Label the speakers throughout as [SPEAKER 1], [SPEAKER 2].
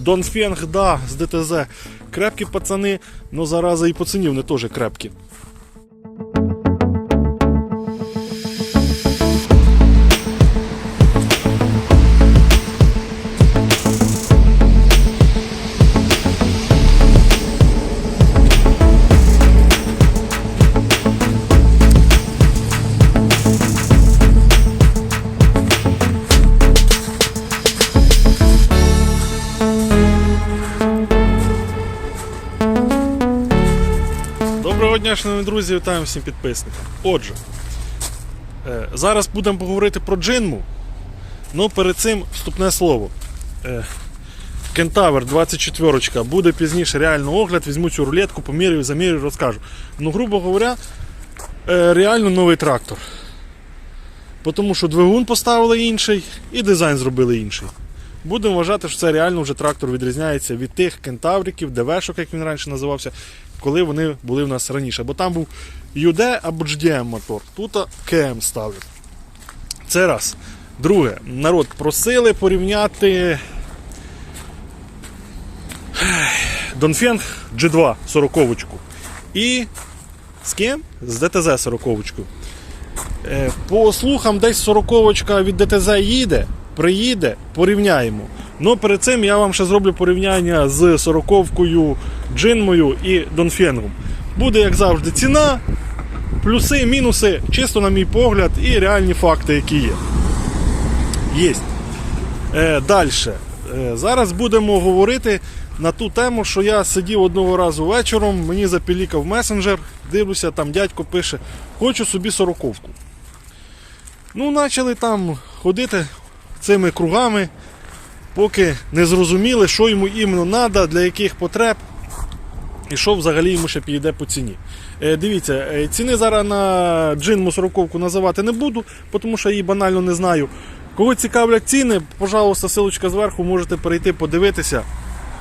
[SPEAKER 1] Донфенг, да, з ДТЗ. Крепкі пацани, ну зараза і по ціні вони теж крепкі. Шановні друзі, вітаємо всім підписникам. Отже, е, зараз будемо поговорити про джинму. Ну, перед цим вступне слово. Е, Кентавр 24 буде пізніше реально огляд, візьму цю рулетку, поміряю, замірю, розкажу. Ну, грубо говоря, е, реально новий трактор. Тому що двигун поставили інший і дизайн зробили інший. Будемо вважати, що це реально вже трактор відрізняється від тих кентавриків, ДВшок, як він раніше називався, коли вони були в нас раніше. Бо там був UD або GDM мотор. Тут КМ ставлять. Це раз. Друге, народ просили порівняти Донфенг G2 40 і з ким? З ДТЗ 40 Е, По слухам, десь 40 від ДТЗ їде, приїде, порівняємо. Ну перед цим я вам ще зроблю порівняння з 40-кою Джинмою і Донфенгом. Буде, як завжди, ціна, плюси, мінуси, чисто на мій погляд, і реальні факти, які є. Єсть. Е, Далі. Е, зараз будемо говорити на ту тему, що я сидів одного разу вечором, мені запілікав месенджер, дивлюся, там дядько пише, хочу собі сороковку. Ну, почали там ходити цими кругами, поки не зрозуміли, що йому іменно треба, для яких потреб, і що взагалі йому ще підійде по ціні. Е, дивіться, е, ціни зараз на джинму сороковку називати не буду, тому що її банально не знаю. Кого цікавлять ціни, пожалуйста, силочка зверху, можете перейти подивитися.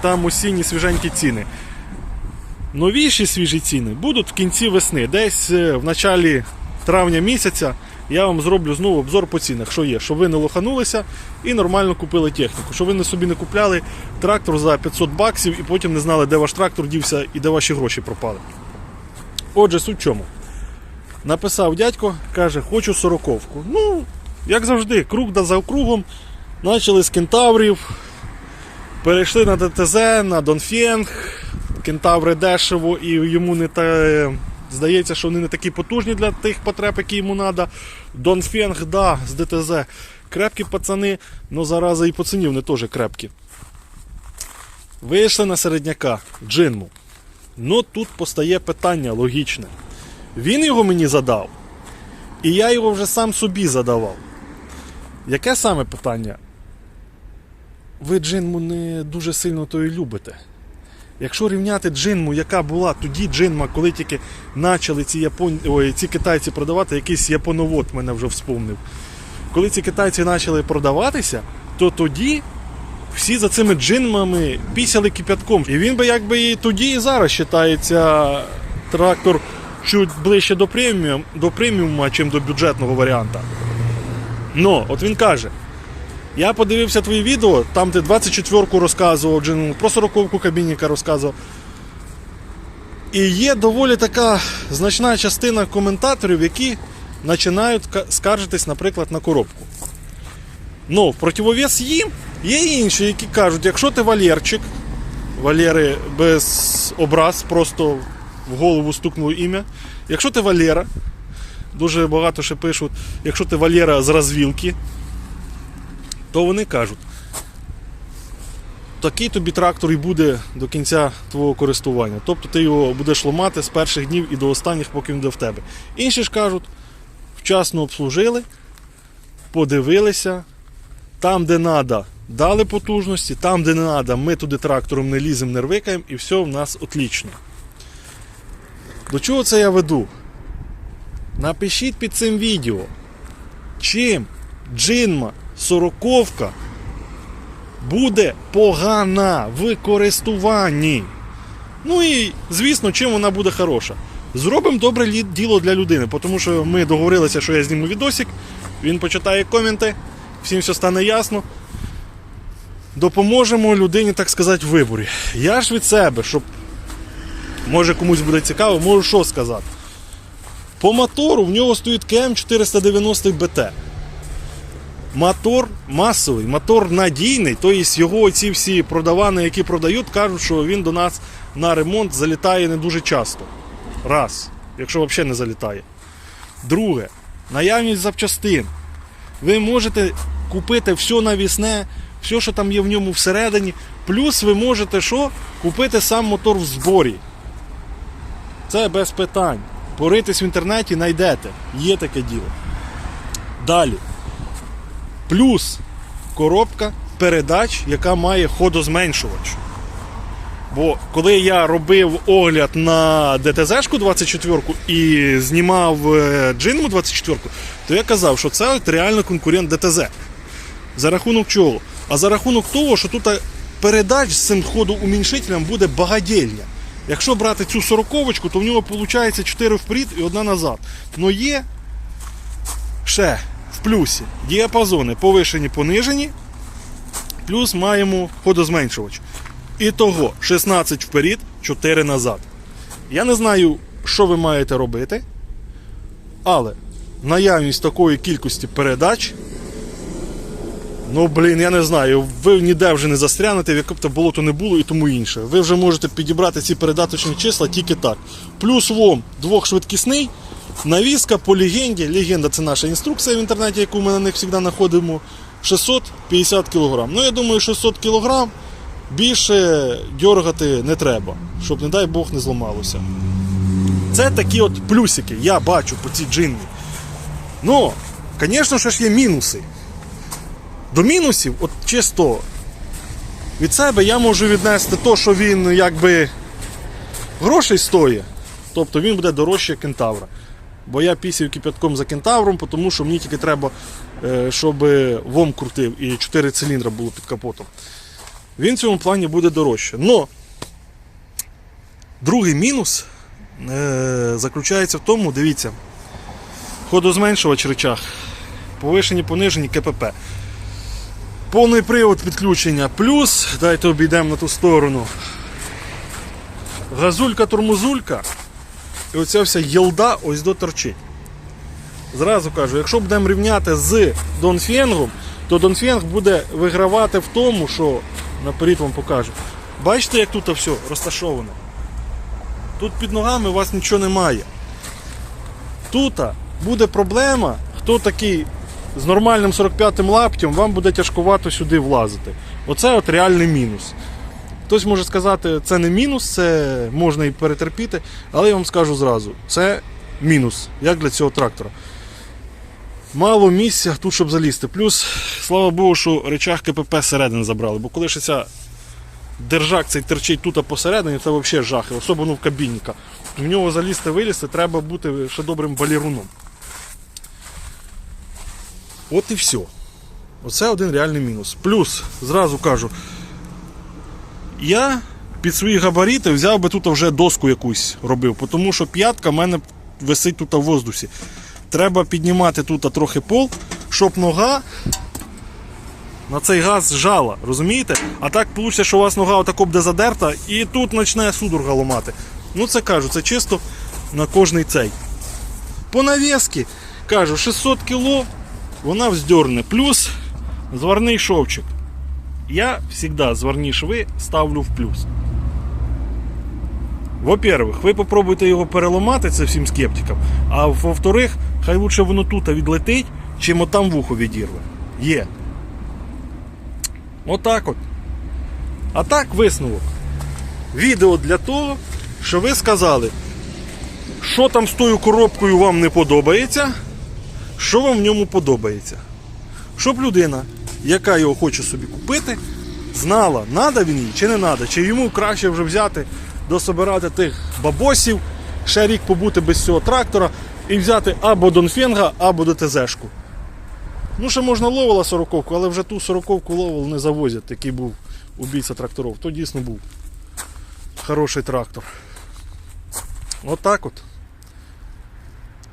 [SPEAKER 1] Там осінні свіженькі ціни. Новіші свіжі ціни будуть в кінці весни. Десь е, в началі травня місяця я вам зроблю знову обзор по цінах, що є, щоб ви не лоханулися і нормально купили техніку. Щоб ви не собі не купляли трактор за 500 баксів і потім не знали, де ваш трактор дівся і де ваші гроші пропали. Отже, суть в чому. Написав дядько, каже, хочу сороковку. Ну, як завжди, круг да за кругом. Почали з кентаврів, перейшли на ДТЗ, на Донфенг. Кентаври дешево і йому не та. Здається, що вони не такі потужні для тих потреб, які йому треба. Донфенг, да, з ДТЗ. Крепкі пацани, але зараза і по ціні вони теж крепкі. Вийшли на середняка, джинму. Ну тут постає питання логічне. Він його мені задав, і я його вже сам собі задавав. Яке саме питання? Ви джинму не дуже сильно то і любите. Якщо рівняти джинму, яка була тоді джинма, коли тільки почали ці, япон... Ой, ці китайці продавати, якийсь японовод мене вже вспомнив. Коли ці китайці почали продаватися, то тоді всі за цими джинмами пісяли кипятком. І він би якби і тоді, і зараз вважається трактор чуть ближче до преміум, до преміума, чим до бюджетного варіанта. Ну, от він каже. Я подивився твої відео, там ти 24-ку розказував, джингл, про 40-ку кабініка розказував. І є доволі така значна частина коментаторів, які починають скаржитись, наприклад, на коробку. Ну, в противовес їм є інші, які кажуть, якщо ти валєрчик, Валєри без образ, просто в голову стукнуло ім'я. Якщо ти Валєра, дуже багато ще пишуть, якщо ти Валєра з розвілки, то вони кажуть, такий тобі трактор і буде до кінця твого користування. Тобто ти його будеш ламати з перших днів і до останніх, поки він буде в тебе. Інші ж кажуть, вчасно обслужили, подивилися, там, де треба, дали потужності, там, де не треба, ми туди трактором не ліземо, не рвикаємо, і все в нас отлічно. До чого це я веду? Напишіть під цим відео, чим джинма сороковка буде погана в користуванні. Ну і, звісно, чим вона буде хороша. Зробимо добре діло для людини, тому що ми договорилися, що я зніму відосик, він почитає коменти, всім все стане ясно. допоможемо людині, так сказати, в виборі. Я ж від себе, щоб може комусь буде цікаво, можу що сказати. По мотору в нього стоїть КМ 490 БТ. Мотор масовий, мотор надійний, тобто його ці всі продавани, які продають, кажуть, що він до нас на ремонт залітає не дуже часто. Раз, якщо взагалі не залітає. Друге, наявність запчастин. Ви можете купити все навісне, все, що там є в ньому всередині. Плюс ви можете що? Купити сам мотор в зборі. Це без питань. Поритись в інтернеті знайдете. Є таке діло. Далі. Плюс коробка передач, яка має ходозменшувач. Бо коли я робив огляд на ДТЗ-шку 24 і знімав е, Джинму 24, то я казав, що це реально конкурент ДТЗ. За рахунок чого? А за рахунок того, що тут передач з цим ходоуміншителем буде багадільня. Якщо брати цю 40 то в нього виходить 4 вперед і одна назад. Но є ще в плюсі діапазони повишені, понижені, плюс маємо ходозменшувач. І того 16 вперед, 4 назад. Я не знаю, що ви маєте робити, але наявність такої кількості передач. Ну, блін, я не знаю, ви ніде вже не застрянете, в яке б то болото не було і тому інше. Ви вже можете підібрати ці передаточні числа тільки так. Плюс ВОМ двохшвидкісний, навіска по легенді. Легенда це наша інструкція в інтернеті, яку ми на них завжди знаходимо. 650 кг. Ну, я думаю, 600 кг більше дергати не треба, щоб, не дай Бог, не зламалося. Це такі от плюсики, я бачу по цій джинні. Ну, звісно ж є мінуси. До мінусів, от чисто від себе я можу віднести то, що він якби грошей стоїть. Тобто він буде дорожче кентавра. Бо я пісів кипятком за кентавром, тому що мені тільки треба, е, щоб вом крутив і 4 циліндра було під капотом. Він в цьому плані буде дорожче. Но другий мінус е, заключається в тому, дивіться, ходозменшувач речах, повишені, понижені КПП. Повний привод підключення плюс, дайте обійдемо на ту сторону. Газулька-турмузулька. І оця вся єлда ось до торчить. Зразу кажу, якщо будемо рівняти з Донфенгом, то Донфенг буде вигравати в тому, що наперед вам покажу. Бачите, як тут все розташовано? Тут під ногами у вас нічого немає. Тут буде проблема, хто такий з нормальним 45-м лаптем, вам буде тяжкувато сюди влазити. Оце от реальний мінус. Хтось може сказати, це не мінус, це можна і перетерпіти, але я вам скажу зразу, це мінус, як для цього трактора. Мало місця тут, щоб залізти. Плюс, слава Богу, що речах КПП середини забрали, бо коли ще ця держак цей терчить тут посередині, це взагалі жах, особливо в кабінника. В нього залізти, вилізти, треба бути ще добрим балеруном. От і все. Оце один реальний мінус. Плюс, зразу кажу, я під свої габарити взяв би тут вже доску якусь робив, тому що п'ятка в мене висить тут в воздусі. Треба піднімати тут трохи пол, щоб нога на цей газ зжала, розумієте? А так вийде, що у вас нога отако буде задерта і тут почне судорога ломати. Ну це кажу, це чисто на кожний цей. По навіски, кажу, 600 кг, вона вздерне. Плюс зварний шовчик. Я завжди зварні шви ставлю в плюс. Во-первых, ви попробуйте його переламати, це всім скептикам. А во-вторых, хай лучше воно тут відлетить, чим отам вухо відірве. Є. Отак от. А так висновок. Відео для того, що ви сказали, що там з тою коробкою вам не подобається, що вам в ньому подобається. Щоб людина, яка його хоче собі купити, знала, надо він їй чи не надо, чи йому краще вже взяти, дособирати тих бабосів, ще рік побути без цього трактора і взяти або Донфенга, або ДТЗ-шку. Ну, ще можна ловила 40-ку, але вже ту 40-ку ловил не завозять, який був убійця тракторов. То дійсно був хороший трактор. От так от.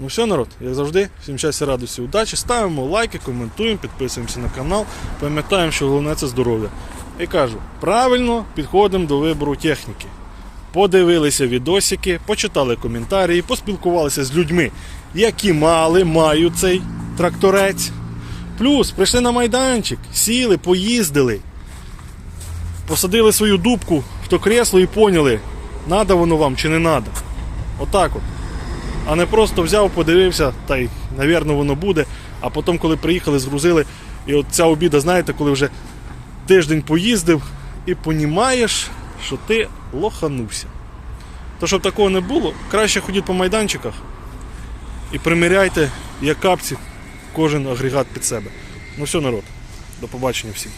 [SPEAKER 1] Ну все, народ, як завжди, всім щастя, радості, удачі. Ставимо лайки, коментуємо, підписуємося на канал. Пам'ятаємо, що головне це здоров'я. І кажу, правильно підходимо до вибору техніки. Подивилися відосики, почитали коментарі, поспілкувалися з людьми, які мали, мають цей тракторець. Плюс прийшли на майданчик, сіли, поїздили, посадили свою дубку в то кресло і поняли, надо воно вам чи не надо. Отак от. А не просто взяв, подивився, та й, навірно, воно буде. А потім, коли приїхали, згрузили, і от ця обіда, знаєте, коли вже тиждень поїздив і понімаєш, що ти лоханувся. То, щоб такого не було, краще ходіть по майданчиках і приміряйте, як капці, кожен агрегат під себе. Ну все, народ. До побачення всім.